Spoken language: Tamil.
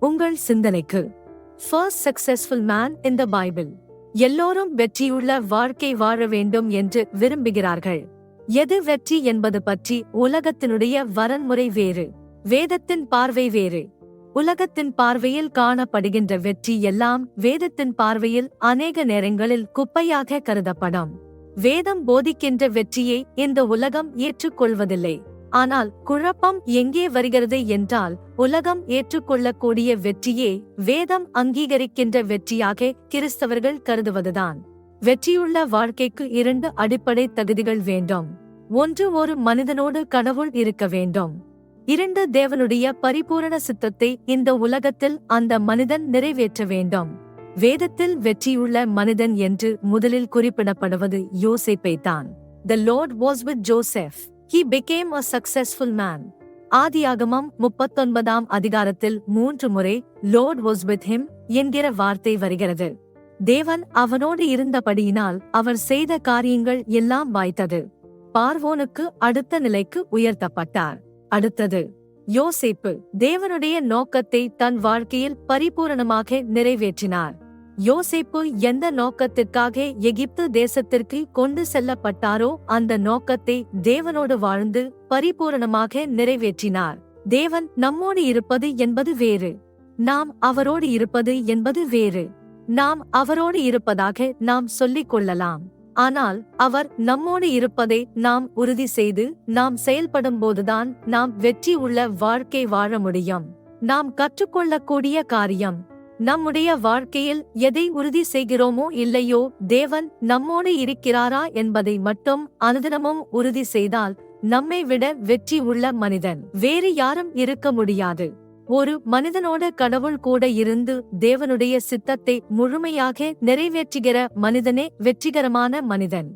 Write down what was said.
உங்கள் சிந்தனைக்கு. First successful man in the Bible எல்லோரும் வெற்றியுள்ள வாழ்க்கை வாழ வேண்டும் என்று விரும்புகிறார்கள். எது வெற்றி என்பது பற்றி உலகத்தினுடைய வரன்முறை வேறு வேதத்தின் பார்வை வேறு. உலகத்தின் பார்வையில் காணப்படுகின்ற வெற்றி எல்லாம் வேதத்தின் பார்வையில் அநேக நேரங்களில் குப்பையாக கருதப்படும். வேதம் போதிக்கின்ற வெற்றியை இந்த உலகம் ஏற்றுக்கொள்வதில்லை. ஆனால் குழப்பம் எங்கே வருகிறது என்றால் உலகம் ஏற்றுக்கொள்ளக்கூடிய வெற்றியே வேதம் அங்கீகரிக்கின்ற வெற்றியாக கிறிஸ்தவர்கள் கருதுவதுதான். வெற்றியுள்ள வாழ்க்கைக்கு இரண்டு அடிப்படை தகுதிகள் வேண்டும். ஒன்று ஒரு மனிதனோடு கடவுள் இருக்க வேண்டும். இரண்டு தேவனுடைய பரிபூரண சித்தத்தை இந்த உலகத்தில் அந்த மனிதன் நிறைவேற்ற வேண்டும். வேதத்தில் வெற்றியுள்ள மனிதன் என்று முதலில் குறிப்பிடப்படுவது யோசேப்பை தான் the Lord was with Joseph he became a successful man ஆதியாகமம் முப்பத்தொன்பதாம் அதிகாரத்தில் மூன்று முறை லோர்ட் வாஸ் வித் ஹிம் என்கிற வார்த்தை வருகிறது. தேவன் அவனோடு இருந்தபடியினால் அவர் செய்த காரியங்கள் எல்லாம் வாய்த்தது. பார்வோனுக்கு அடுத்த நிலைக்கு உயர்த்தப்பட்டார். அடுத்தது யோசிப்பு தேவனுடைய நோக்கத்தை தன் வாழ்க்கையில் பரிபூரணமாக நிறைவேற்றினார். யோசிப்பு எந்த நோக்கத்திற்காக எகிப்து தேசத்திற்கு கொண்டு செல்லப்பட்டாரோ அந்த நோக்கத்தை தேவனோடு வாழ்ந்து பரிபூரணமாக நிறைவேற்றினார். தேவன் நம்மோடு இருப்பது என்பது வேறு. நாம் அவரோடு இருப்பது என்பது வேறு. நாம் அவரோடு இருப்பதாக நாம் சொல்லிக் கொள்ளலாம். ஆனால் அவர் நம்மோடு இருப்பதை நாம் உறுதி செய்து நாம் செயல்படும் போதுதான் நாம் வெற்றி உள்ள வாழ்க்கை வாழ முடியும். நாம் கற்றுக்கொள்ளக்கூடிய காரியம். நம்முடைய வாழ்க்கையில் எதை உறுதி செய்கிறோமோ இல்லையோ தேவன் நம்மோடு இருக்கிறாரா என்பதை மட்டும் அனுதினமும் உறுதி செய்தால் நம்மை விட வெற்றி உள்ள மனிதன். வேறு யாரும் இருக்க முடியாது. ஒரு மனிதனோட கடவுள் கூட இருந்து தேவனுடைய சித்தத்தை முழுமையாக நிறைவேற்றுகிற மனிதனே வெற்றிகரமான மனிதன்.